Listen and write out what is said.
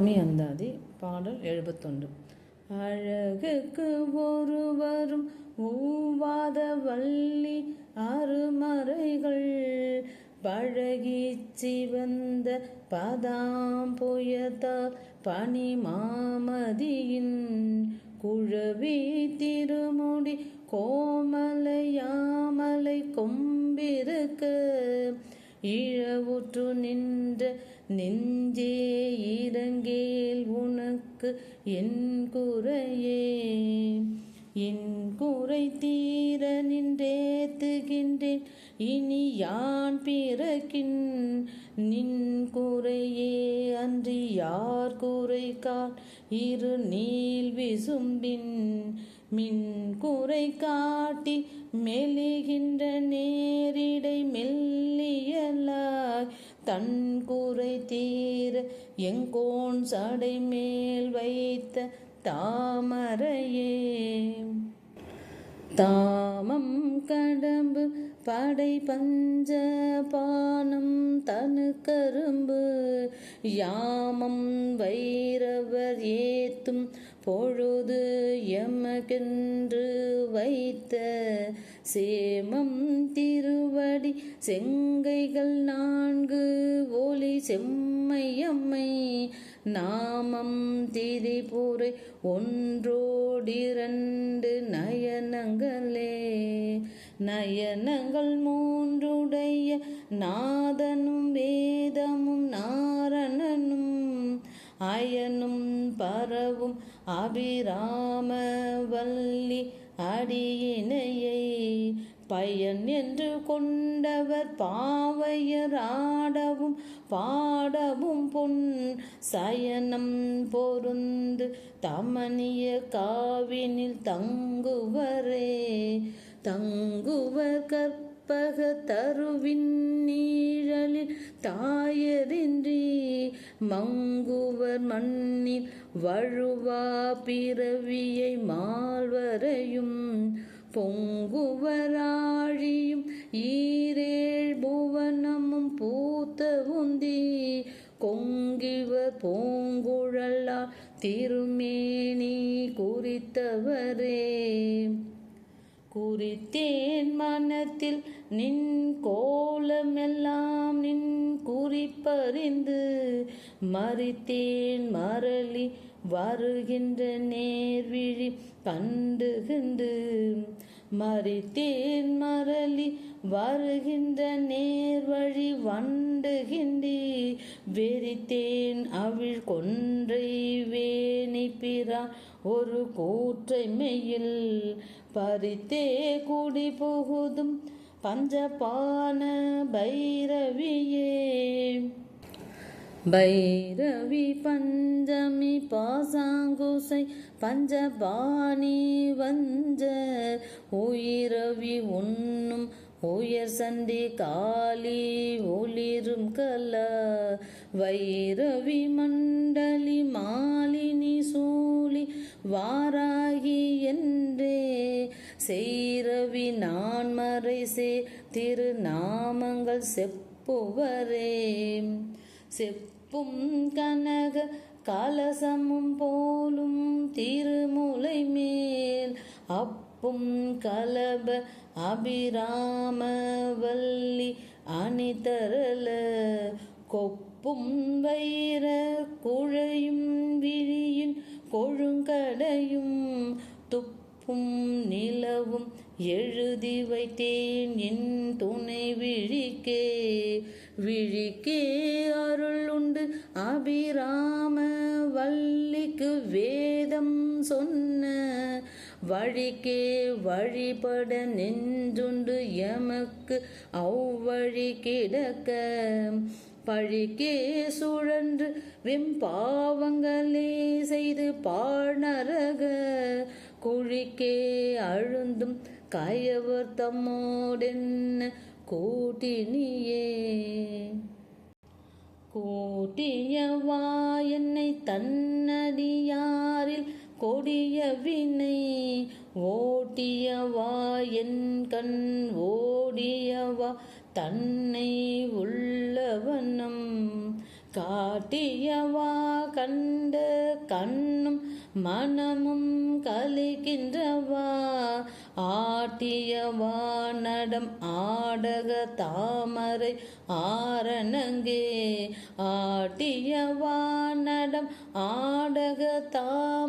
சாமி அந்தாதி பாடல் எழுபத்தொன்று அழகுக்கு ஒருவரும் ஊவாத வள்ளி அருமறைகள் பழகி சிவந்த பதாம் புயத்தால் பனி மாமதியின் குழவி திருமுடி கோமலையாமலை கொம்பிருக்க. இழவுற்று நின்ற நெஞ்சே இறங்கேல் உனக்கு என் குறையே. என் குறை தீர நின்றேத்துகின்றேன். இனி யான் பிறக்கின்? நின் குறையே அன்றி யார் குறைக்கால்? இரு நீள் விசும்பின். மின் குறை காட்டி மெலிகின்ற நேரிடை மெல்லியலா. தன் குறை தீர எங்கோன் சடை மேல் வைத்த தாமரையே. தாமம் கடம்பு படை பஞ்ச பானம் தனு கரும்பு யாமம் வைரவர் ஏத்தும் பொழுது எமகென்று வைத்த சேமம் திருவடி செங்கைகள் நான்கு ஒளி செம்மையம்மை. நாமம் திரிபுரை ஒன்றோடிரண்டு நயனங்களே. நயனங்கள் மூன்றுடைய நாதனும் வேதமும் நாரணனும் அயனும் பரவும் அபிராம வல்லி அடியினையை பயன் என்று கொண்டவர் பாவையர் ஆடவும் பாடவும் பொன் சயனம் பொருந்து தமனிய காவினில் தங்குவரே தங்குவர் கற்பக தருவின் நீழலில் தாயரின்றி மங்குவர் மண்ணில் வழுவா பிறவியை மால்வரையும் பொங்குவராழியும் ஈரேழ் புவனமும் பூத்த உந்தி கொங்கிவர் பூங்குழலா திருமேனி குறித்தவரே. குறித்தேன் மனத்தில் நின் கோலமெல்லாம் நின் குறிப்பறிந்து மறித்தேன் மரளி வருகின்ற நேர்விழி கண்டுகின்று மறித்தேன் மரளி வருகின்ற நேர்வழி வண்டுகின்றி வெறித்தேன் அவிழ் கொன்றை பிறா ஒரு கூற்றை மெயில் பறித்தே குடி புகுதும் பஞ்சபான பைரவியே. பைரவி பஞ்சமி பாசாங்குசை பஞ்சபாணி வஞ்ச உயிரவி உண்ணும் உயர் சண்டி காளி ஒளிரும் கல வைரவி மண்டலி மாலி வாராகி என்றே. செய்ரவி நான் மறை சே திருநாமங்கள் செப்புவரே. செப்பும் கனக கலசமும் போலும் திருமுலை மேல். அப்பும் கலப அபிராம வல்லி அணிதரல. கொப்பும் வைர குழையும் விழியும் துப்பும் நிலவும் எழுதி வைத்தேன் என் துணை விழிக்கே. விழிக்கே அருள் உண்டு. அபிராம வள்ளிக்கு வேதம் சொன்ன வழிக்கே வழிபட நெஞ்சுண்டு எமக்கு அவ்வழி கிடக்க. பழிக்கே சுழன்று வெம்பாவங்களே செய்து பாழ்நரக குழிக்கே அழுந்தும் கயவர் தம்மோடென்ன கூட்டினியே. கூட்டியவா എന്നെ தன்னடியாரில் கொடிய வினை. ஓட்டியவா என் கண் ஓடியவா தன்னை உள்ளவனம். காட்டியவா கண்ட கண்ணும் மனமும் கலிக்கின்றவா? ஆட்டியவா நடம் ஆடக தாமரை ஆரணங்கே. ஆட்டியவா நடம் ஆடக தாமரை